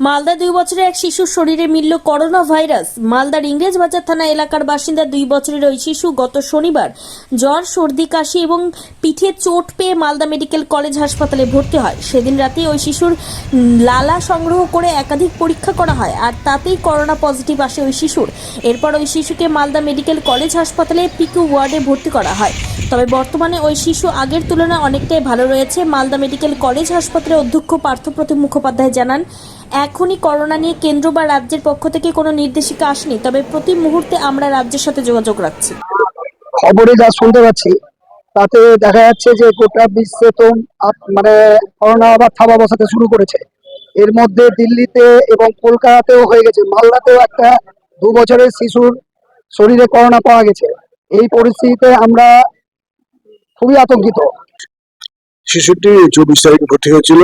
মালদা দুই বছরের এক শিশুর শরীরে মিলল করোনা ভাইরাস। মালদার ইংরেজ বাজার থানা এলাকার বাসিন্দা দুই বছরের ওই শিশু গত শনিবার জ্বর, সর্দি, কাশি এবং পিঠে চোট পেয়ে মালদা মেডিকেল কলেজ হাসপাতালে ভর্তি হয়। সেদিন রাতে ওই শিশুর লালা সংগ্রহ করে একাধিক পরীক্ষা করা হয় আর তাতেই করোনা পজিটিভ আসে ওই শিশুর। এরপর ওই শিশুকে মালদা মেডিকেল কলেজ হাসপাতালে পিকু ওয়ার্ডে ভর্তি করা হয়। তবে বর্তমানে ওই শিশু আগের তুলনায় অনেকটাই ভালো রয়েছে। মালদা মেডিকেল কলেজ হাসপাতালের অধ্যক্ষ পার্থপ্রতিম মুখোপাধ্যায় জানান এখনই করোনা নিয়ে কেন্দ্র বা রাজ্যের পক্ষ থেকে কোনো নির্দেশিকা আসেনি তবে প্রতি মুহূর্তে আমরা রাজ্যের সাথে যোগাযোগ রাখছি। খবরে যা শুনতে পাচ্ছি তাতে দেখা যাচ্ছে যে গোটা বিশ্বে তো মানে করোনা আবার থাবা বসাতে শুরু করেছে। এর মধ্যে দিল্লিতে এবং কলকাতাতেও হয়ে গেছে। মালদাতেও একটা দু বছরের শিশুর শরীরে করোনা পাওয়া গেছে। এই পরিস্থিতিতে আমরা খুবই আতঙ্কিত। শিশুটি চব্বিশ তারিখে ভর্তি হয়েছিল।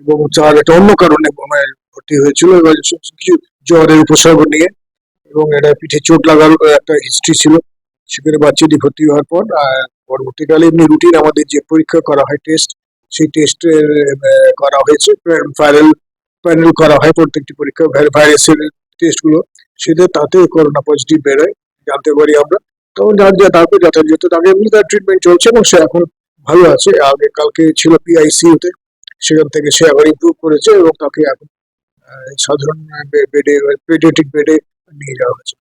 এবং তার একটা অন্য কারণে মানে ভর্তি হয়েছিল কিছু জ্বরের উপসর্গ নিয়ে এবং এটা পিঠে চোট লাগার একটা হিস্ট্রি ছিল। সেখানে বাচ্চাটি ভর্তি হওয়ার পর পরবর্তীকালে এমনি রুটিন আমাদের যে পরীক্ষা করা হয় টেস্ট সেই টেস্টের করা হয়েছে। ভাইরাল প্যানেল করা হয় প্রত্যেকটি পরীক্ষা ভাইরাসের টেস্টগুলো সেটা তাতে করোনা পজিটিভ বেরোয়, জানতে পারি আমরা। তখন তারপর যথাযথ তাকে এমনি তার ট্রিটমেন্ট চলছে এবং সে এখন ভালো আছে। আগে কালকে ছিল পিআইসিউতে সেখান থেকে সে আবার ইম্প্রুভ করেছে এবং তাকে এখন সাধারণ বেডে পেডিয়াট্রিক বেডে নিয়ে যাওয়া হয়েছে।